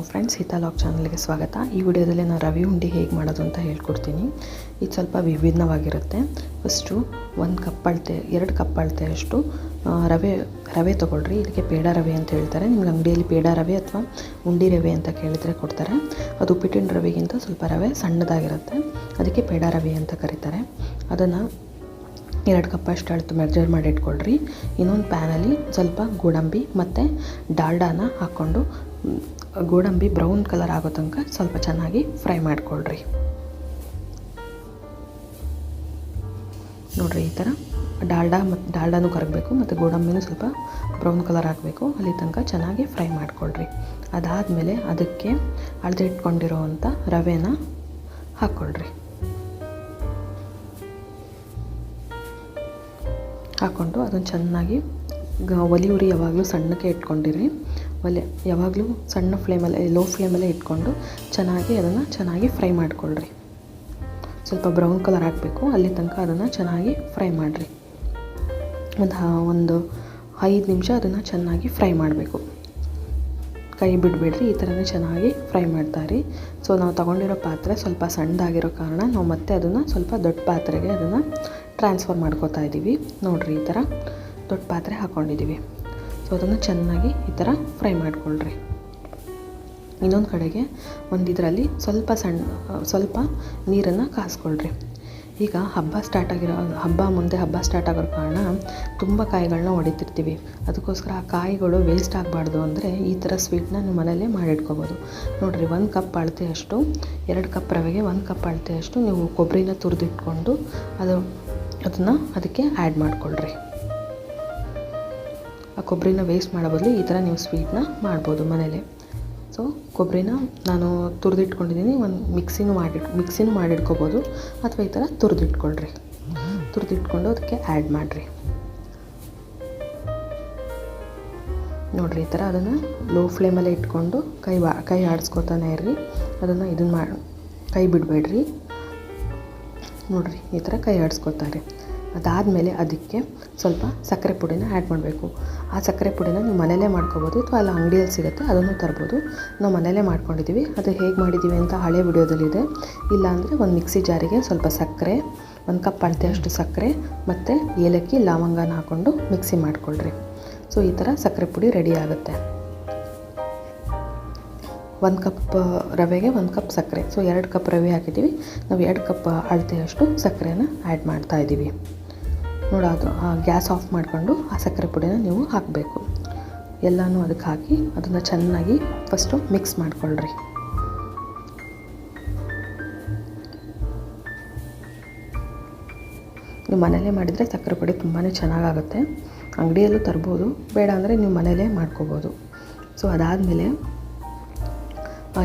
Friends ಹಿತಾಲಾಗ್ ಚಾನಲ್ಗೆ ಸ್ವಾಗತ. ಈ ವಿಡಿಯೋದಲ್ಲಿ ನಾನು ರವಿ ಉಂಡೆ ಹೇಗೆ ಮಾಡೋದು ಅಂತ ಹೇಳ್ಕೊಡ್ತೀನಿ. ಇದು ಸ್ವಲ್ಪ ವಿಭಿನ್ನವಾಗಿರುತ್ತೆ ಫಸ್ಟು ಒಂದು ಕಪ್ ಅಳತೆ, ಎರಡು ಕಪ್ ಅಳತೆಯಷ್ಟು ರವೆ ರವೆ ತೊಗೊಳ್ರಿ. ಇದಕ್ಕೆ ಪೇಡ ರವೆ ಅಂತ ಹೇಳ್ತಾರೆ. ನಿಮ್ಗೆ ಅಂಗಡಿಯಲ್ಲಿ ಪೇಡ ರವೆ ಅಥವಾ ಉಂಡಿ ರವೆ ಅಂತ ಕೇಳಿದರೆ ಕೊಡ್ತಾರೆ. ಅದು ಉಪ್ಪಿಟ್ಟಿನ ರವೆಗಿಂತ ಸ್ವಲ್ಪ ರವೆ ಸಣ್ಣದಾಗಿರುತ್ತೆ. ಅದಕ್ಕೆ ಪೇಡ ರವೆ ಅಂತ ಕರೀತಾರೆ. ಅದನ್ನು ಎರಡು ಕಪ್ ಅಷ್ಟು ಅಳತು ಮೆಜರ್ ಮಾಡಿ ಇಟ್ಕೊಳ್ರಿ. ಇನ್ನೊಂದು ಪ್ಯಾನಲ್ಲಿ ಸ್ವಲ್ಪ ಗೋಡಂಬಿ ಮತ್ತು ಡಾಲ್ಡಾನ ಹಾಕ್ಕೊಂಡು ಗೋಡಂಬಿ ಬ್ರೌನ್ ಕಲರ್ ಆಗೋ ತನಕ ಸ್ವಲ್ಪ ಚೆನ್ನಾಗಿ ಫ್ರೈ ಮಾಡ್ಕೊಳ್ರಿ. ನೋಡಿರಿ ಈ ಥರ ಡಾಲ್ಡಾ ಮತ್ತು ಡಾಲ್ಡಾನು ಕರಗಬೇಕು ಮತ್ತು ಗೋಡಂಬಿನೂ ಸ್ವಲ್ಪ ಬ್ರೌನ್ ಕಲರ್ ಆಗಬೇಕು. ಅಲ್ಲಿ ತನಕ ಚೆನ್ನಾಗಿ ಫ್ರೈ ಮಾಡ್ಕೊಳ್ರಿ. ಅದಾದಮೇಲೆ ಅದಕ್ಕೆ ಅಳತೆ ಇಟ್ಕೊಂಡಿರೋವಂಥ ರವೆನ ಹಾಕ್ಕೊಳ್ರಿ ಹಾಕ್ಕೊಂಡು ಅದನ್ನು ಚೆನ್ನಾಗಿ ಒಲಿ ಉರಿ ಯಾವಾಗಲೂ ಸಣ್ಣಕ್ಕೆ ಇಟ್ಕೊಂಡಿರಿ. ಒಲೆ ಯಾವಾಗಲೂ ಸಣ್ಣ ಫ್ಲೇಮಲ್ಲೇ ಲೋ ಫ್ಲೇಮಲ್ಲೇ ಇಟ್ಕೊಂಡು ಚೆನ್ನಾಗಿ ಅದನ್ನು ಚೆನ್ನಾಗಿ ಫ್ರೈ ಮಾಡಿಕೊಳ್ಳ್ರಿ ಸ್ವಲ್ಪ ಬ್ರೌನ್ ಕಲರ್ ಹಾಕಬೇಕು, ಅಲ್ಲಿ ತನಕ ಅದನ್ನು ಚೆನ್ನಾಗಿ ಫ್ರೈ ಮಾಡಿರಿ. ಒಂದು ಒಂದು ಐದು ನಿಮಿಷ ಅದನ್ನು ಚೆನ್ನಾಗಿ ಫ್ರೈ ಮಾಡಬೇಕು. ಕೈ ಬಿಡಬೇಡ್ರಿ, ಈ ಥರನೇ ಚೆನ್ನಾಗಿ ಫ್ರೈ ಮಾಡ್ತಾಯಿರಿ ಸೊ ನಾವು ತೊಗೊಂಡಿರೋ ಪಾತ್ರೆ ಸ್ವಲ್ಪ ಸಣ್ಣದಾಗಿರೋ ಕಾರಣ ನಾವು ಮತ್ತೆ ಅದನ್ನು ಸ್ವಲ್ಪ ದೊಡ್ಡ ಪಾತ್ರೆಗೆ ಅದನ್ನು ಟ್ರಾನ್ಸ್ಫರ್ ಮಾಡ್ಕೋತಾ ಇದ್ದೀವಿ ನೋಡಿರಿ ಈ ಥರ ದೊಡ್ಡ ಪಾತ್ರೆ ಹಾಕ್ಕೊಂಡಿದ್ದೀವಿ ಸೊ ಅದನ್ನು ಚೆನ್ನಾಗಿ ಈ ಥರ ಫ್ರೈ ಮಾಡಿಕೊಳ್ಳ್ರಿ ಇನ್ನೊಂದು ಕಡೆಗೆ ಒಂದು ಇದರಲ್ಲಿ ಸ್ವಲ್ಪ ಸಣ್ಣ ಸ್ವಲ್ಪ ನೀರನ್ನು ಕಾಸ್ಕೊಳ್ರಿ. ಈಗ ಹಬ್ಬ ಸ್ಟಾರ್ಟ್ ಆಗಿರೋ, ಹಬ್ಬ ಮುಂದೆ ಹಬ್ಬ ಸ್ಟಾರ್ಟ್ ಆಗಿರೋ ಕಾರಣ ತುಂಬ ಕಾಯಿಗಳನ್ನ ಹೊಡಿತಿರ್ತೀವಿ ಅದಕ್ಕೋಸ್ಕರ ಆ ಕಾಯಿಗಳು ವೇಸ್ಟ್ ಆಗಬಾರ್ದು ಅಂದರೆ ಈ ಥರ ಸ್ವೀಟ್ನ ನಿಮ್ಮ ಮನೆಯಲ್ಲೇ ಮಾಡಿಟ್ಕೋಬೋದು. ನೋಡಿರಿ, ಒಂದು ಕಪ್ ಅಳತೆಯಷ್ಟು, ಎರಡು ಕಪ್ ರವೆಗೆ ಒಂದು ಕಪ್ ಅಳತೆಯಷ್ಟು ನೀವು ಕೊಬ್ಬರಿನ ತುರಿದಿಟ್ಕೊಂಡು ಅದು, ಅದನ್ನು ಅದಕ್ಕೆ ಆ್ಯಡ್ ಮಾಡಿಕೊಳ್ರಿ. ಆ ಕೊಬ್ಬರಿನ ವೇಸ್ಟ್ ಮಾಡೋ ಈ ಥರ ನೀವು ಸ್ವೀಟ್ನ ಮಾಡ್ಬೋದು ಮನೇಲೆ. ಸೊ ಕೊಬ್ಬರಿನ ನಾನು ತುರಿದಿಟ್ಕೊಂಡಿದ್ದೀನಿ, ಒಂದು ಮಿಕ್ಸಿನೂ ಮಾಡಿ ಮಿಕ್ಸಿನೂ ಮಾಡಿಟ್ಕೋಬೋದು, ಅಥವಾ ಈ ಥರ ತುರಿದಿಟ್ಕೊಳ್ರಿ. ತುರಿದಿಟ್ಕೊಂಡು ಅದಕ್ಕೆ ಆ್ಯಡ್ ಮಾಡಿರಿ. ನೋಡಿರಿ, ಈ ಥರ ಅದನ್ನು ಲೋ ಫ್ಲೇಮಲ್ಲೇ ಇಟ್ಕೊಂಡು ಕೈ ಬಾ, ಕೈ ಆಡಿಸ್ಕೊತಾನೆ ಇರ್ರಿ. ಅದನ್ನು ಇದನ್ನು ಮಾಡಿ ಕೈ ಬಿಡಬೇಡ್ರಿ. ನೋಡಿರಿ, ಈ ಥರ ಕೈ ಆಡಿಸ್ಕೊತಾರೆ. ಅದಾದಮೇಲೆ ಅದಕ್ಕೆ ಸ್ವಲ್ಪ ಸಕ್ಕರೆ ಪುಡಿನ ಆ್ಯಡ್ ಮಾಡಬೇಕು. ಆ ಸಕ್ಕರೆ ಪುಡಿನ ನೀವು ಮನೇಲೇ ಮಾಡ್ಕೋಬೋದು ಅಥವಾ ಅಲ್ಲಿ ಅಂಗಡಿಯಲ್ಲಿ ಸಿಗುತ್ತೆ, ಅದನ್ನು ತರ್ಬೋದು. ನಾವು ಮನೇಲೇ ಮಾಡ್ಕೊಂಡಿದ್ದೀವಿ, ಅದು ಹೇಗೆ ಮಾಡಿದ್ದೀವಿ ಅಂತ ಹಳೆ ವಿಡಿಯೋದಲ್ಲಿದೆ. ಇಲ್ಲಾಂದರೆ ಒಂದು ಮಿಕ್ಸಿ ಜಾರಿಗೆ ಸ್ವಲ್ಪ ಸಕ್ಕರೆ, ಒಂದು ಕಪ್ ಅಳತೆಯಷ್ಟು ಸಕ್ಕರೆ ಮತ್ತು ಏಲಕ್ಕಿ, ಲವಂಗನ ಹಾಕ್ಕೊಂಡು ಮಿಕ್ಸಿ ಮಾಡಿಕೊಳ್ರಿ. ಸೊ, ಈ ಥರ ಸಕ್ಕರೆ ಪುಡಿ ರೆಡಿ ಆಗುತ್ತೆ. ಒಂದು ಕಪ್ ರವೆಗೆ ಒಂದು ಕಪ್ ಸಕ್ಕರೆ. ಸೊ, ಎರಡು ಕಪ್ ರವೆ ಹಾಕಿದ್ದೀವಿ. ನಾವು ಎರಡು ಕಪ್ ಅಳತೆಯಷ್ಟು ಸಕ್ಕರೆನ ಆ್ಯಡ್ ಮಾಡ್ತಾ ಆ ಗ್ಯಾಸ್ ಆಫ್ ಮಾಡಿಕೊಂಡು ಆ ಸಕ್ಕರೆ ಪುಡಿನ ನೀವು ಹಾಕಬೇಕು. ಎಲ್ಲನೂ ಅದಕ್ಕೆ ಹಾಕಿ ಅದನ್ನು ಚೆನ್ನಾಗಿ ಫಸ್ಟು ಮಿಕ್ಸ್ ಮಾಡಿಕೊಳ್ಳ್ರಿ ನೀವು ಮನೇಲೇ ಮಾಡಿದರೆ ಸಕ್ಕರೆ ಪುಡಿ ತುಂಬಾ ಚೆನ್ನಾಗಾಗುತ್ತೆ. ಅಂಗಡಿಯಲ್ಲೂ ತರ್ಬೋದು, ಬೇಡ ಅಂದರೆ ನೀವು ಮನೇಲೇ ಮಾಡ್ಕೋಬೋದು. ಸೊ ಅದಾದಮೇಲೆ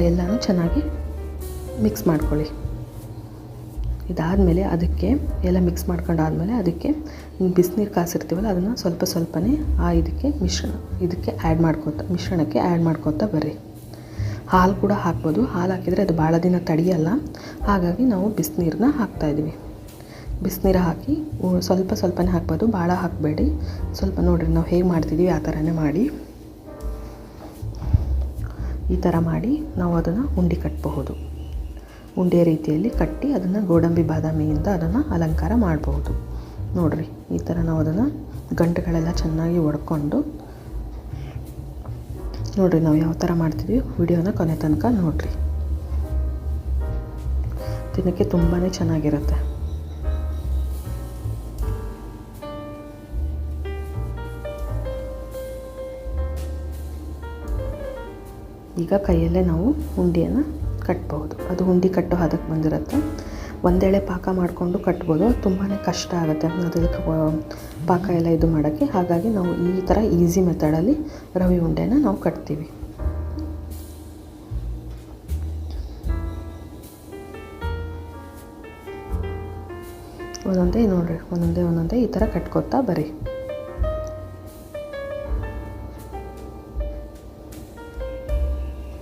ಎಲ್ಲನೂ ಚೆನ್ನಾಗಿ ಮಿಕ್ಸ್ ಮಾಡ್ಕೊಳ್ಳಿ. ಇದಾದಮೇಲೆ ಅದಕ್ಕೆ ಎಲ್ಲ ಮಿಕ್ಸ್ ಮಾಡ್ಕೊಂಡಾದಮೇಲೆ ಅದಕ್ಕೆ ಬಿಸಿನೀರು ಕಾಸಿರ್ತೀವಲ್ಲ, ಅದನ್ನು ಸ್ವಲ್ಪ ಸ್ವಲ್ಪನೇ ಆ ಇದಕ್ಕೆ ಮಿಶ್ರಣ, ಇದಕ್ಕೆ ಆ್ಯಡ್ ಮಾಡ್ಕೊತ ಮಿಶ್ರಣಕ್ಕೆ ಆ್ಯಡ್ ಮಾಡ್ಕೊತಾ ಬರ್ರಿ. ಹಾಲು ಕೂಡ ಹಾಕ್ಬೋದು. ಹಾಲು ಹಾಕಿದರೆ ಅದು ಭಾಳ ದಿನ ತಡೆಯಲ್ಲ. ಹಾಗಾಗಿ ನಾವು ಬಿಸಿನೀರನ್ನ ಹಾಕ್ತಾಯಿದ್ವಿ ಬಿಸಿನೀರು ಹಾಕಿ ಸ್ವಲ್ಪ ಸ್ವಲ್ಪನೇ ಹಾಕ್ಬೋದು. ಭಾಳ ಹಾಕಬೇಡಿ. ಸ್ವಲ್ಪ ನೋಡಿರಿ ನಾವು ಹೇಗೆ ಮಾಡ್ತಿದ್ದೀವಿ ಆ ಥರನೇ ಮಾಡಿ. ಈ ಥರ ಮಾಡಿ ನಾವು ಅದನ್ನು ಉಂಡೆ ಕಟ್ಟಬಹುದು ಉಂಡೆ ರೀತಿಯಲ್ಲಿ ಕಟ್ಟಿ ಅದನ್ನು ಗೋಡಂಬಿ ಬಾದಾಮಿಯಿಂದ ಅದನ್ನು ಅಲಂಕಾರ ಮಾಡಬಹುದು. ನೋಡಿರಿ, ಈ ಥರ ನಾವು ಅದನ್ನು ಗಂಟುಗಳೆಲ್ಲ ಚೆನ್ನಾಗಿ ಒಡ್ಕೊಂಡು ನೋಡಿರಿ ನಾವು ಯಾವ ಥರ ಮಾಡ್ತಿದ್ವಿ? ವಿಡಿಯೋನ ಕೊನೆ ತನಕ ನೋಡಿರಿ. ತಿನ್ನೋಕ್ಕೆ ತುಂಬಾ ಚೆನ್ನಾಗಿರುತ್ತೆ. ಈಗ ಕೈಯಲ್ಲೇ ನಾವು ಉಂಡೆಯನ್ನು ಕಟ್ಬೋದು ಅದು ಉಂಡೆ ಕಟ್ಟೋ ಹದಕ್ಕೆ ಬಂದಿರುತ್ತೆ. ಒಂದೇಳೆ ಪಾಕ ಮಾಡಿಕೊಂಡು ಕಟ್ಬೋದು. ತುಂಬಾ ಕಷ್ಟ ಆಗುತ್ತೆ ಅದಕ್ಕೆ ಪಾಕ ಎಲ್ಲ ಇದು ಮಾಡೋಕ್ಕೆ. ಹಾಗಾಗಿ ನಾವು ಈ ಥರ ಈಸಿ ಮೆಥಡಲ್ಲಿ ರವಿ ಉಂಡೆನ ನಾವು ಕಟ್ತೀವಿ. ಒಂದೊಂದೇ ನೋಡಿರಿ, ಒಂದೊಂದೇ ಒಂದೊಂದೇ ಈ ಥರ ಕಟ್ಕೊತಾ ಬರ್ರಿ.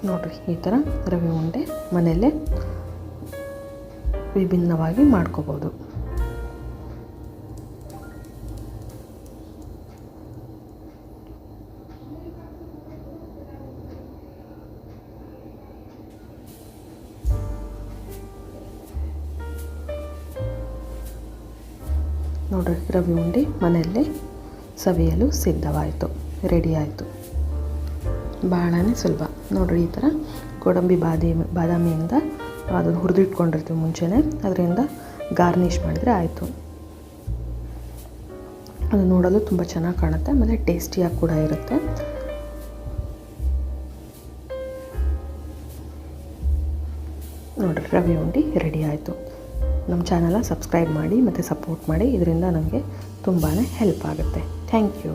ನೋಡಿರಿ, ಈ ಥರ ರವೆ ಉಂಡೆ ಮನೆಯಲ್ಲೇ ವಿಭಿನ್ನವಾಗಿ ಮಾಡ್ಕೋಬೋದು. ನೋಡ್ರಿ, ರವೆ ಉಂಡೆ ಮನೆಯಲ್ಲೇ ಸವಿಯಲು ಸಿದ್ಧವಾಯಿತು, ರೆಡಿ ಆಯಿತು. ಭಾಳನೇ ಸುಲಭ. ನೋಡಿರಿ ಈ ಥರ ಗೋಡಂಬಿ ಬಾದಾಮಿ ಬಾದಾಮಿಯಿಂದ ಅದನ್ನು ಹುರಿದಿಟ್ಕೊಂಡಿರ್ತೀವಿ ಮುಂಚೆನೇ. ಅದರಿಂದ ಗಾರ್ನಿಷ್ ಮಾಡಿದರೆ ಆಯಿತು. ಅದು ನೋಡಲು ತುಂಬ ಚೆನ್ನಾಗಿ ಕಾಣುತ್ತೆ, ಆಮೇಲೆ ಟೇಸ್ಟಿಯಾಗಿ ಕೂಡ ಇರುತ್ತೆ. ನೋಡಿರಿ, ರವೆ ಉಂಡೆ ರೆಡಿ ಆಯಿತು. ನಮ್ಮ ಚಾನಲ ಸಬ್ಸ್ಕ್ರೈಬ್ ಮಾಡಿ ಮತ್ತು ಸಪೋರ್ಟ್ ಮಾಡಿ, ಇದರಿಂದ ನಮಗೆ ತುಂಬಾ ಹೆಲ್ಪ್ ಆಗುತ್ತೆ. Thank you.